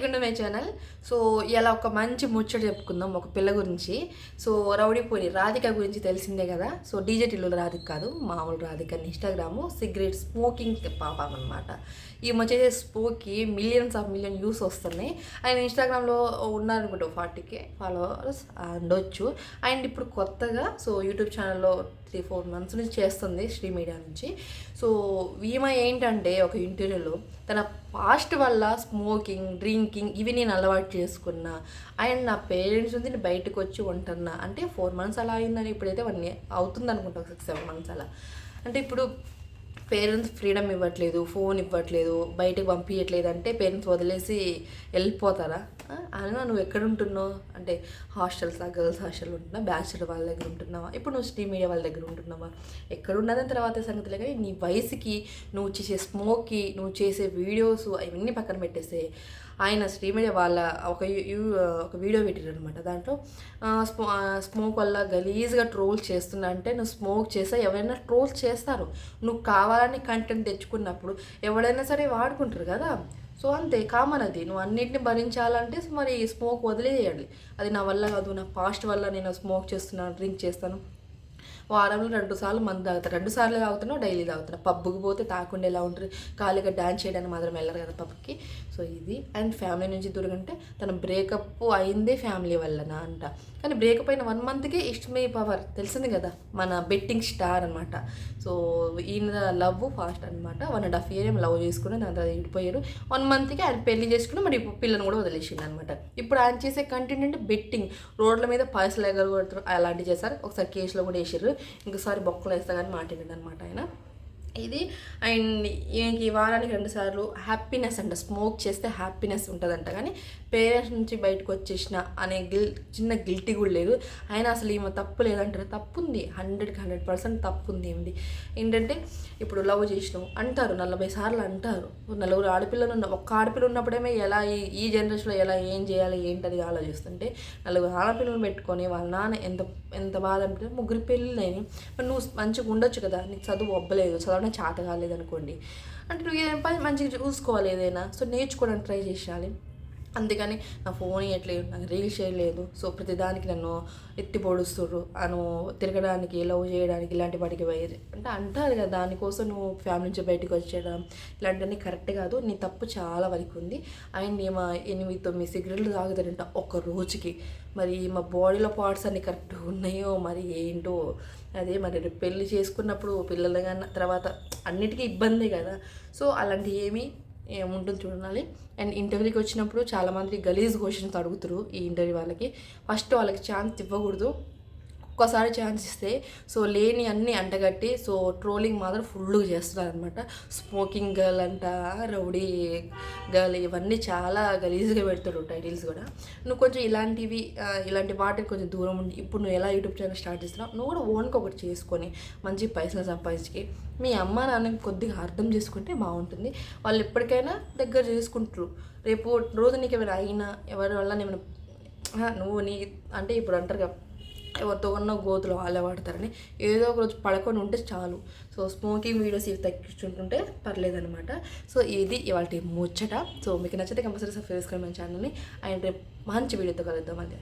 Welcome my channel so ఇలా ఒక మంచి ముచ్చట చెప్పుకుందాం ఒక పిల్ల గురించి. సో రౌడీపోయి రాధిక గురించి తెలిసిందే కదా. సో డీజేటీలో రాధిక కాదు మామూలు రాధిక ఇన్స్టాగ్రాము. సిగరెట్ స్మోకింగ్ పాపం అనమాట ఈ మధ్య స్మోక్కి మిలియన్స్ ఆఫ్ మిలియన్ వ్యూస్ వస్తున్నాయి. ఆయన ఇన్స్టాగ్రామ్లో ఉన్నారనుకుంటా ఫార్టీకే ఫాలోవర్స్ ఉండొచ్చు. అండ్ ఇప్పుడు కొత్తగా సో యూట్యూబ్ ఛానల్లో త్రీ ఫోర్ మంత్స్ నుంచి చేస్తుంది శ్రీ మీడియా నుంచి. సో ఈమె ఏంటంటే ఒక ఇంటర్వ్యూలో తన పాస్ట్ వల్ల స్మోకింగ్ డ్రింకింగ్ ఇవి నేను అలవాటు చేసుకున్నా. అండ్ నా పేరెంట్స్ నుంచి నేను బయటకు వచ్చి ఉంటున్నా. అంటే ఫోర్ మంత్స్ అలా అయిందని ఇప్పుడైతే వన్ అవుతుంది అనుకుంటా సిక్స్ సెవెన్ మంత్స్ అలా. అంటే ఇప్పుడు పేరెంట్స్ ఫ్రీడమ్ ఇవ్వట్లేదు ఫోన్ ఇవ్వట్లేదు బయటకు పంపించట్లేదు అంటే పేరెంట్స్ వదిలేసి వెళ్ళిపోతారా? అలా అయినా నువ్వు ఎక్కడ ఉంటున్నావు? అంటే హాస్టల్స్ గర్ల్స్ హాస్టల్ ఉంటున్నా బ్యాచులర్ వాళ్ళ దగ్గర ఉంటున్నావా? ఇప్పుడు నువ్వు స్టీ మీడియా వాళ్ళ దగ్గర ఉంటున్నావా? ఎక్కడ ఉన్నదని తర్వాత సంగతిలే కానీ నీ వయసుకి నువ్వు చేసే స్మోక్కి నువ్వు చేసే వీడియోస్ అవన్నీ పక్కన పెట్టేసే ఆయన శ్రీ మీడియా వాళ్ళ ఒక ఒక వీడియో పెట్టారు అనమాట దాంట్లో స్మో స్మోక్ వల్ల గలీజ్గా ట్రోల్ చేస్తున్నా అంటే నువ్వు స్మోక్ చేస్తే ఎవరైనా ట్రోల్ చేస్తారు. నువ్వు కావాలని కంటెంట్ తెచ్చుకున్నప్పుడు ఎవడైనా సరే వాడుకుంటారు కదా. సో అంతే కామన్ అది. నువ్వు అన్నింటిని భరించాలంటే మరి స్మోక్ వదిలేయాలి. అది నా వల్ల కాదు నా పాస్ట్ వల్ల నేను స్మోక్ చేస్తున్నాను డ్రింక్ చేస్తాను. వారంలో రెండు సార్లు మందు తాగుతారు రెండు సార్లు తాగుతున్నావు డైలీ తాగుతున్నా. పబ్బుకి పోతే తాకుండా ఎలా ఉంటుంది? ఖాళీగా డ్యాన్స్ చేయడానికి మాత్రం వెళ్ళరు కదా పబ్కి సో ఇది. అండ్ ఫ్యామిలీ నుంచి దూరం అంటే తన బ్రేకప్ అయిందే ఫ్యామిలీ వల్లన అంట. కానీ బ్రేకప్ అయిన వన్ మంత్కే ఇష్టమే పవర్. తెలిసింది కదా? మన బెట్టింగ్ స్టార్ అనమాట సో ఈయన లవ్ ఫాస్ట్ అనమాట వన్ అండ్ హాఫ్ ఇయర్ ఏం లవ్ చేసుకుని దాని తర్వాత విడిపోయారు. వన్ మంత్కి ఆయన పెళ్ళి చేసుకుని మరి పిల్లని కూడా వదిలేసిండు అనమాట ఇప్పుడు ఆయన చేసే కంటెంట్ అంటే బెట్టింగ్. రోడ్ల మీద పైసలు ఎగరగొడతారు అలాంటివి చేశారు. ఒకసారి కేసులో కూడా వేసారు ఇంకోసారి బొక్కలు వేస్తా కానీ మాట అనమాట ఆయన. ఇది. అండ్ ఈ వారానికి రెండుసార్లు హ్యాపీనెస్ అంట. స్మోక్ చేస్తే హ్యాపీనెస్ ఉంటుందంట. కానీ పేరెంట్స్ నుంచి బయటకు వచ్చేసిన అనే గిల్ చిన్న గిల్టీ కూడా లేదు. అయినా అసలు ఈమె తప్పు లేదంటారు. తప్పు ఉంది హండ్రెడ్కి హండ్రెడ్ పర్సెంట్ తప్పు ఉంది ఏమిటి ఏంటంటే ఇప్పుడు లవ్ చేసినావు అంటారు. నలభై సార్లు అంటారు. నలుగురు ఆడపిల్లలు ఉన్న ఒక్క ఆడపిల్ల ఉన్నప్పుడేమే ఎలా ఈ- జనరేషన్లో ఎలా ఏం చేయాలి ఏంటది ఆలోచిస్తుంటే నలుగురు ఆడపిల్లలు పెట్టుకొని వాళ్ళ నాన్న ఎంత ఎంత బాధ అంటే ముగ్గురు పెళ్ళిళ్ళని నువ్వు మంచిగా ఉండొచ్చు కదా. నీకు చదువు అవ్వలేదు చదవడం చేత కాలేదు అనుకోండి అంటే నువ్వు ఏదైనా పని మంచిగా చూసుకోవాలి ఏదైనా. సో నేర్చుకోవడానికి ట్రై చేసేయాలి అందుకని నా ఫోన్ ఇవ్వట్లేదు నాకు రీల్స్ చేయలేదు సో ప్రతిదానికి నన్ను ఎత్తి పొడుస్తుర్రు. అను తిరగడానికి లవ్ చేయడానికి ఇలాంటి వాటికి పోయేది అంటే అంటారు కదా దానికోసం నువ్వు ఫ్యామిలీ నుంచి బయటకు వచ్చేయడం ఇలాంటివన్నీ కరెక్ట్ కాదు. నీ తప్పు చాలా వరకు ఉంది. అండ్ మా ఎనిమిది తొమ్మిది సిగరెట్లు తాగుతారంట ఒక రోజుకి. మరి మా బాడీలో పార్ట్స్ అన్ని కరెక్ట్గా ఉన్నాయో మరి ఏంటో. అదే మరి పెళ్ళి చేసుకున్నప్పుడు పిల్లలు కన్నా తర్వాత అన్నిటికీ ఇబ్బందే కదా. సో అలాంటివి ఏమీ ఉంటుంది చూడాలి అండ్ ఇంటర్వ్యూకి వచ్చినప్పుడు చాలామంది గలీజ్ క్వశ్చన్స్ అడుగుతారు ఈ ఇంటర్వ్యూ వాళ్ళకి. ఫస్ట్ వాళ్ళకి ఛాన్స్ ఇవ్వకూడదు. ఒక్కసారి ఛాన్స్ ఇస్తే సో లేని అన్ని అంటగట్టి సో ట్రోలింగ్ మాత్రం ఫుల్గా చేస్తున్నారు అనమాట స్మోకింగ్ గర్ల్ అంట రౌడీ గర్ల్ ఇవన్నీ చాలా గలీజ్గా పెడతారు టైటిల్స్ కూడా. నువ్వు కొంచెం ఇలాంటివి ఇలాంటి వాటికి కొంచెం దూరం ఉండి ఇప్పుడు నువ్వు ఎలా యూట్యూబ్ ఛానల్ స్టార్ట్ చేస్తున్నావు నువ్వు కూడా ఓన్కి ఒకటి చేసుకొని మంచి పైసలు సంపాదించి మీ అమ్మ నాన్న కొద్దిగా అర్థం చేసుకుంటే బాగుంటుంది. వాళ్ళు ఎప్పటికైనా దగ్గర చేసుకుంటారు. రేపు రోజు నీకు ఏమైనా అయినా ఎవరి వల్ల ఏమైనా నువ్వు నీ అంటే ఇప్పుడు అంటారు కదా ఎవరితో ఉన్న గోతులు వాళ్ళే వాడతారని ఏదో ఒక రోజు ఉంటే చాలు. సో స్మోకింగ్ వీడియోస్ ఇవి తగ్గించుకుంటుంటే పర్లేదనమాట సో ఇది ఇవాళ ముచ్చట. సో మీకు నచ్చితే కంపల్సరీ సబ్స్క్రైబ్ చేసుకోండి మన ఛానల్ని. అండ్ రేపు మంచి వీడియోతో కలుద్దాం అంతే.